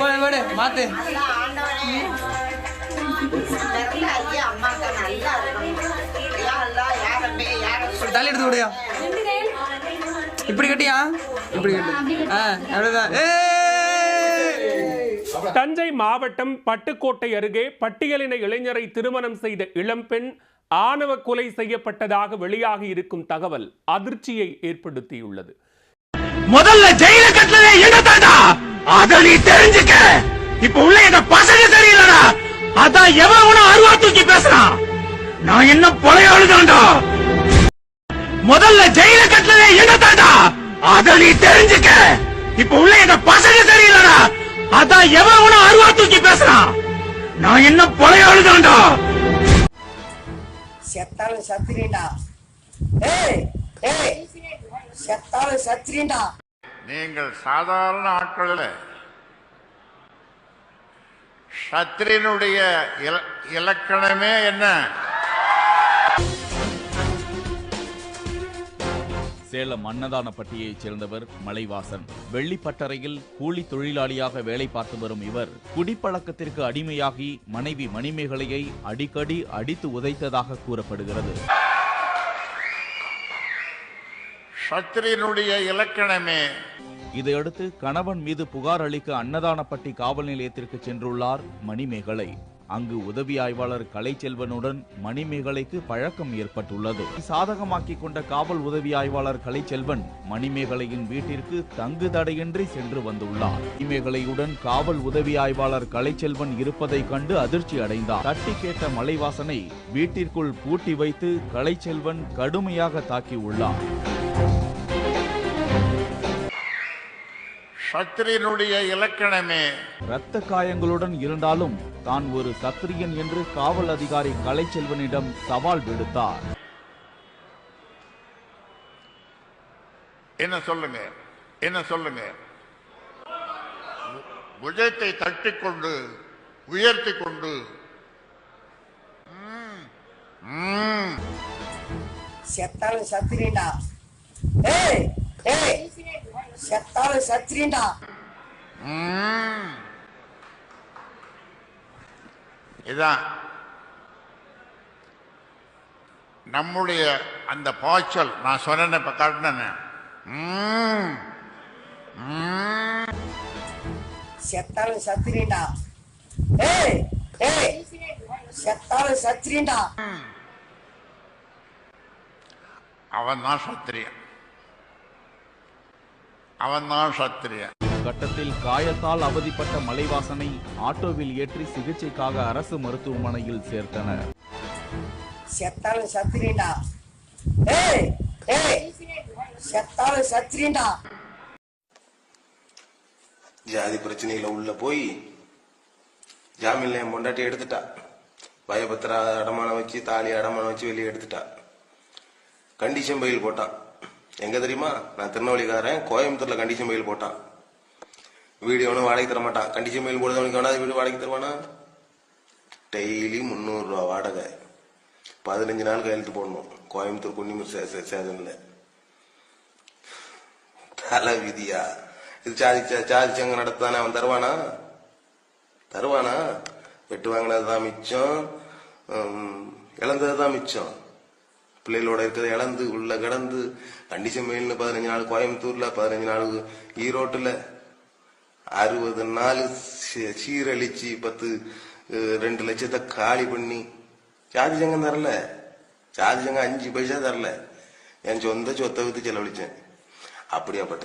போடு போடு மாத்து. எடுத்து விடையா இப்படி கட்டியா? இப்படி கட்டு. ஆ தஞ்சை மாவட்டம் பட்டுக்கோட்டை அருகே பட்டியலின இளைஞரை திருமணம் செய்த இளம்பெண் ஆணவ கொலை செய்யப்பட்டதாக வெளியாகி இருக்கும் தகவல் அதிர்ச்சியை ஏற்படுத்தியுள்ளது. முதல்ல ஜெயில கட்டளே என்ன தாண்டா அத நீ தெரிஞ்சுக்க. இப்ப உள்ள எங்க பசங்க தெரியலடா. அதான் எவன் உன அருவா தூக்கி பேசுறான் நான் என்ன பொழையாளுதான்டா முதல்ல ஜெயில கட்டளே என்ன தாண்டா அத நீ தெரிஞ்சுக்க. இப்ப உள்ள எங்க பசங்க தெரியலடா. அதான் எவன் உன அருவா தூக்கி பேசுறான் நான் என்ன பொழையாளுதான்டா செத்தாலும் சத்திரிண்டா ஏய் ஏய் செத்தாலும் சத்திரிண்டா நீங்கள் சாதாரண ஆட்கள் அல்ல. சத்திரியனுடைய இல- இலக்கணமே என்ன? சேலம் அன்னதானப்பட்டியைச் சேர்ந்தவர் மலைவாசன். வெள்ளிப்பட்டறையில் கூலி தொழிலாளியாக வேலை பார்த்து வரும் இவர் குடிப்பழக்கத்திற்கு அடிமையாகி மனைவி மணிமேகலையை அடிக்கடி அடித்து உதைத்ததாக கூறப்படுகிறது. சத்திரியனுடைய இலக்கணமே இதையடுத்து கணவன் மீது புகார் அளிக்க அன்னதானப்பட்டி காவல் நிலையத்திற்கு சென்றுள்ளார் மணிமேகலை. அங்கு உதவி ஆய்வாளர் கலைச்செல்வனுடன் மணிமேகலைக்கு பழக்கம் ஏற்பட்டுள்ளது. சாதகமாக்கிக் கொண்ட காவல் உதவி ஆய்வாளர் கலைச்செல்வன் மணிமேகலையின் வீட்டிற்கு தங்கு தடையின்றி சென்று வந்துள்ளார். மணிமேகலையுடன் காவல் உதவி ஆய்வாளர் கலைச்செல்வன் இருப்பதைக் கண்டு அதிர்ச்சி அடைந்தார். தட்டி கேட்ட மலைவாசனை வீட்டிற்குள் பூட்டி வைத்து கலைச்செல்வன் கடுமையாக தாக்கியுள்ளார். சத்திரியனுடைய இலக்கணமே. இரத்த காயங்களுடன் இருந்தாலும் தான் ஒரு சத்திரியன் என்று காவல் அதிகாரி கலைச்செல்வனிடம் சவால் விடுத்தார். என்ன சொல்லுங்க? என்ன சொல்லுங்க? புஜத்தை தட்டிக் கொண்டு உயர்த்தி கொண்டு செத்தாலும் சத்திரிண்டா ஏய் ஏய் செத்தாலும் சத்திரிண்டா ம். இதான். நம்முடைய அந்த பாய்ச்சல். நான் சொன்னேன் இப்ப காட்டினேன். செத்தாலும் சத்திரிண்டா ஏய் ஏய் செத்தாலும் சத்திரிண்டா அவன் தான் சத்திரியன். அவன் தான் சத்திரியன் கட்டத்தில் காயத்தால் அவதிப்பட்ட மலைவாசனை ஆட்டோவில் ஏற்றி சிகிச்சைக்காக அரசு மருத்துவமனையில் சேர்த்தனர். செத்தாலும் ஏய் செத்தாலும் சத்திரிண்டா ஜாதி பிரச்சனையில உள்ள போய் ஜாமீன்ல என் பொண்டாட்டி எடுத்துட்டா. பயபத்திரா அடமானம் வச்சு தாலி அடமானம் வச்சு வெளியே எடுத்துட்டா. கண்டிஷன் பயில் போட்டான். எங்க தெரியுமா? நான் திருநெல்வேலிக்காரன். கோயம்புத்தூர்ல கண்டிஷன் பயில் போட்டான். வீடு எவனும் வாடகை தர மாட்டான் கண்டிஷன் பயில் போடுறவனுக்கு வேணாது வீடு வாடகை தருவானா? டெய்லி முந்நூறு ரூபா வாடகை. பதினஞ்சு நாள் கையெழுத்து போடணும். கோயம்புத்தூர் குன்னிமூர் சேதன்ல தலை விதியா? இது சாதி சாதி சங்கம் நடத்தானே அவன் தருவானா? தருவானா? வெட்டு வாங்கினது தான் மிச்சம். இழந்தது தான் மிச்சம். பிள்ளைகளோட இருக்கிறத இழந்து உள்ள கிடந்து கண்டிஷன் மெயில்னு பதினஞ்சு நாள் கோயம்புத்தூர்ல பதினஞ்சு நாள் ஈரோட்டுல அறுபது நாள் சீ- சீரழிச்சு பத்து ரெண்டு லட்சத்தை காலி பண்ணி சாதி சங்கம் தரல. சாதி சங்கம் அஞ்சு பைசா தரல. என் சொந்த சொத்தை வித்து செலவழிச்சேன். அப்படியாப்பட்ட